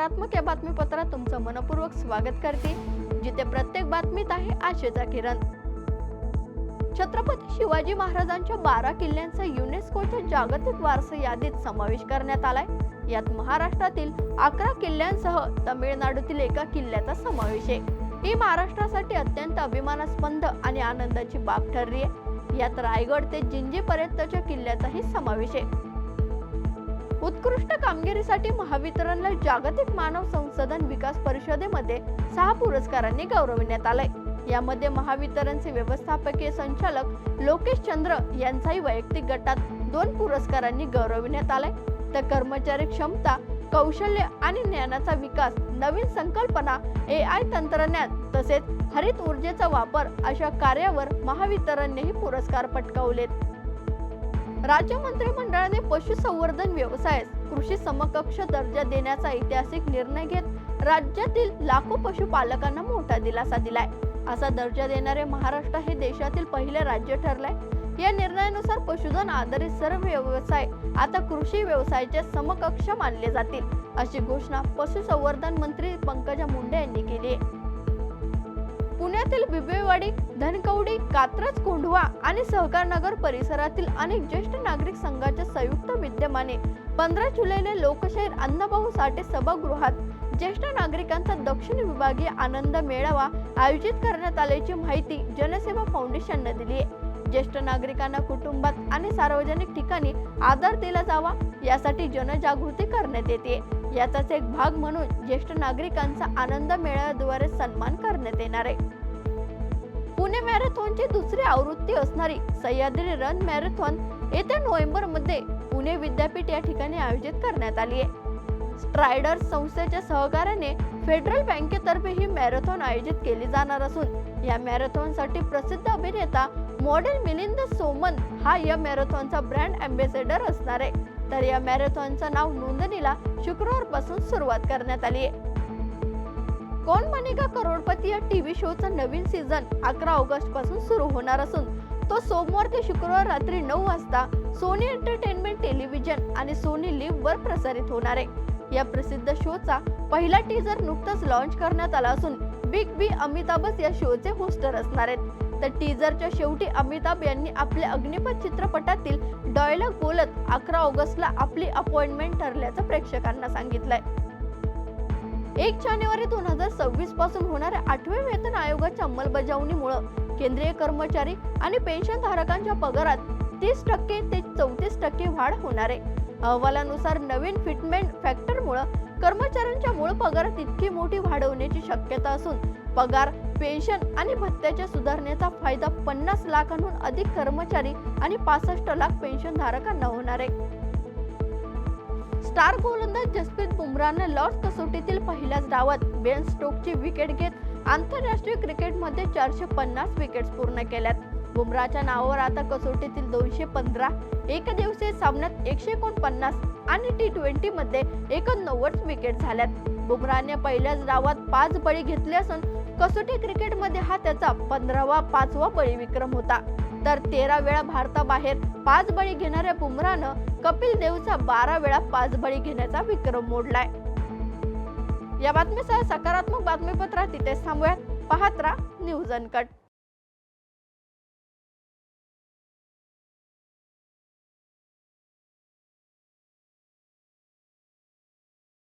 सकारात्मक या बातमीपत्रात तुमचं मनपूर्वक स्वागत करते जिथे प्रत्येक बातमीत आहे आशेचा किरण. छत्रपती शिवाजी महाराजांच्या बारा किल्ल्यांचा युनेस्कोच्या जागतिक वारसा यादीत समावेश करण्यात आलाय. यात महाराष्ट्रातील अकरा किल्ल्यांसह तमिळनाडूतील एका किल्ल्याचा समावेश आहे. ही महाराष्ट्रासाठी अत्यंत अभिमानास्पद आणि आनंदाची बाब ठरली आहे. यात रायगड ते जिंजीपर्यंतच्या किल्ल्याचाही समावेश आहे. उत्कृष्ट कामगिरीसाठी महावितरणला जागतिक मानव संसाधन विकास परिषदेमध्ये सहा पुरस्कारांनी गौरविण्यात आलंय. यामध्ये महावितरणचे व्यवस्थापकीय संचालक लोकेश चंद्र यांचाही वैयक्तिक गटात दोन पुरस्कारांनी गौरविण्यात आलाय. तर कर्मचारी क्षमता कौशल्य आणि ज्ञानाचा विकास नवीन संकल्पना ए आय तंत्रज्ञान तसेच हरित ऊर्जेचा वापर अशा कार्यावर महावितरणनेही पुरस्कार पटकावलेत. राज्य मंत्रिमंडळाने पशुसंवर्धन व्यवसायास कृषी समकक्ष दर्जा देण्याचा ऐतिहासिक निर्णय घेत राज्यातील लाखो पशुपालकांना मोठा दिलासा दिलाय. असा दर्जा देणारे महाराष्ट्र हे देशातील पहिले राज्य ठरलंय. या निर्णयानुसार पशुधन आधारित सर्व व्यवसाय आता कृषी व्यवसायाचे समकक्ष मानले जातील अशी घोषणा पशुसंवर्धन मंत्री पंकजा मुंडे यांनी केली आहे. शहरातील बिबेवाडी धनकवडी कात्रज कोंढवा आणि सहकार नगर परिसरातील अनेक ज्येष्ठ नागरिक संघाच्या संयुक्त विद्यमाने पंधरा जुलैला लोकशाहीर अण्णाभाऊ साठे सभागृहात ज्येष्ठ नागरिकांचा दक्षिण विभागीय आनंद मेळावा आयोजित करण्यात आल्याची माहिती जनसेवा फाउंडेशनने दिली आहे. ज्येष्ठ नागरिकांना कुटुंबात आणि सार्वजनिक ठिकाणी आदर दिला जावा यासाठी जनजागृती करण्यात येते. याचाच एक भाग म्हणून ज्येष्ठ नागरिकांचा आनंद मेळाव्याद्वारे सन्मान करण्यात येणार आहे. पुणे मॅरेथॉनची दुसरी आवृत्ती असणारी सह्याद्री रन मॅरेथॉन येत्या नोव्हेंबरमध्ये पुणे विद्यापीठ या ठिकाणी आयोजित करण्यात आली आहे. स्ट्रायडर संस्थेच्या सहकार्याने फेडरल बँकेतर्फे ही मॅरेथॉन आयोजित केली जाणार असून या मॅरेथॉनसाठी प्रसिद्ध अभिनेता मॉडेल मिलिंद सोमन हा या मॅरेथॉनचा ब्रँड ॲम्बेसेडर असणार आहे. तर या मॅरेथॉनचं नाव नोंदणीला शुक्रवारपासून सुरुवात करण्यात आली आहे. कौन बनेगा करोडपती या टीव्ही शोचा नवीन सीझन अकरा ऑगस्टपासून सुरू होणार असून तो सोमवार ते शुक्रवार रात्री नऊ वाजता सोनी एंटरटेनमेंट टेलिव्हिजन आणि सोनी लिव्ह वर प्रसारित होणार आहे. या प्रसिद्ध शोचा पहिला टीजर नुकताच लॉन्च करण्यात आला असून बिग बी अमिताभच या शोचे होस्टर असणार आहेत. तर टीजरच्या शेवटी अमिताभ यांनी आपल्या अग्निपथ चित्रपटातील डॉयलॉग बोलत अकरा ऑगस्टला आपली अपॉइंटमेंट ठरल्याचं प्रेक्षकांना सांगितलंय. एक जानेवारी दोन हजार सव्वीसपासून होणाऱ्या आठव्या वेतन आयोगाच्या अंमलबजावणीमुळे केंद्रीय कर्मचारी आणि पेन्शन धारकांच्या पगारात तीस टक्के ते चौतीस टक्के वाढ होणार आहे. अहवालानुसार नवीन फिटमेंट फॅक्टरमुळे कर्मचाऱ्यांच्या मूळ पगारात इतकी मोठी वाढ होण्याची शक्यता असून पगार पेन्शन आणि भत्त्याच्या सुधारणेचा फायदा पन्नास लाखांहून अधिक कर्मचारी आणि पासष्ट लाख पेन्शन धारकांना होणार आहे. स्टार गोलंदाज जसप्रीत बुमराहनं लॉर्ड कसोटीतील पहिल्याच डावात बेन स्टोकची विकेट घेत आंतरराष्ट्रीय क्रिकेटमध्ये चारशे पन्नास विकेट्स पूर्ण केल्यात. बुमराच्या नावावर आता कसोटीतील दोनशे पंधरा एक दिवसीय सामन्यात एकशे एकोणपन्नास आणि टी ट्वेंटी मध्ये एकोणनव्वद विकेट झाल्यात. बुमराने पहिल्याच डावात पाच बळी घेतले असून कसोटी क्रिकेटमध्ये हा त्याचा पंधरावा पाचवा बळी विक्रम होता. तर तेरा वेळा भारताबाहेर पाच बळी घेणाऱ्या बुमरानं कपिल देवचा बारा वेळा पाच बळी घेण्याचा विक्रम मोडलाय. या बातमीसह सकारात्मक बातमीपत्रात तिथेच थांबूयात. पाहत राहा न्यूज अनकट.